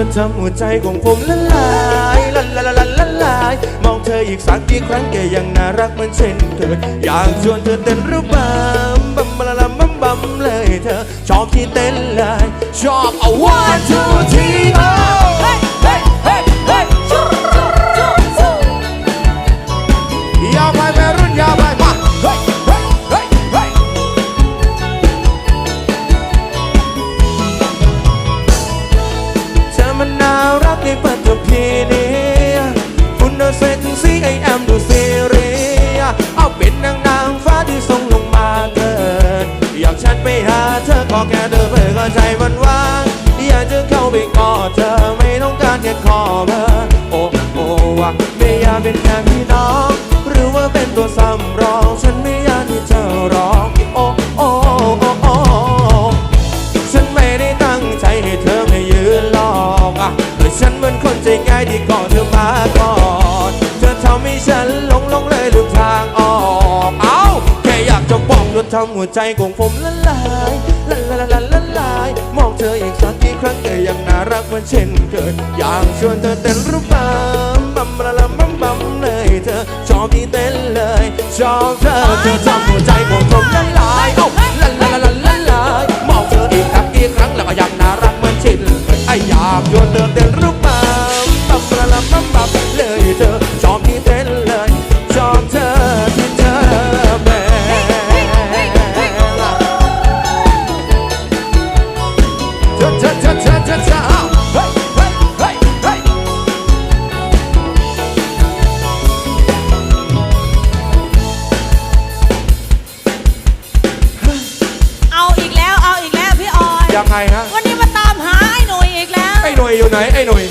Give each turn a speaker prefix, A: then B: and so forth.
A: จนทำหัวใจของผมละลายละละละละละลาย มองเธออีกสักกี่ครั้งแกยังน่ารักเหมือนเช่นเคยอยากชวนเธอเต้นระบำบัมบะละละบัมบัมเลยเธอ ชอบที่เต้นเลยชอบเอา one two three oh
B: เฮ้ยเฮ้ยเฮ้ยเฮ้ยสู้สู้สู้สู้
A: ยาวไปแม่ เซ็กซี่ไอแอมดูซีรีส์เอาเป็นนางนางฟ้าที่ส่งลงมาเกิดอยากฉันไปหาเธอก็แค่เธอเพื่อใจมันว่างอยากจะเข้าไปกอดเธอไม่ต้องการแค่ขอเบอร์โอ้โอ้ว่าไม่อยากเป็นแค่พี่น้องหรือว่าเป็นตัวสำรองฉันไม่อยากที่เธอร้องโอ้โอ้โอ้โอ้ฉันไม่ได้ตั้งใจให้เธอไม่ยืนหลอกอะแต่ฉันเหมือนคนใจง่ายที่กอนเธอมาก่อน ทำหัวใจของผมละลายละละละละละลาย มองเธออีกสักกี่ครั้งเธอยังน่ารักเหมือนเช่นเคยอยากชวนเธอเต้นรูปบัมบัมละละบัมบัมเลยเธอชอบที่เต้นเลยชอบเธอเธอทำหัวใจของผมละลายเอ้ละละละละละลายมองเธออีกสักกี่ครั้งแล้วก็ยังน่ารักเหมือนเช่นเคยไออยากชวนเธอเต้นรูป ยังไงฮะ
B: วันนี้มาตามหาไอ้หนุ่ยอีกแล้ว
A: ไอ้หน่วยอยู่ไหน ไอ้หน่วย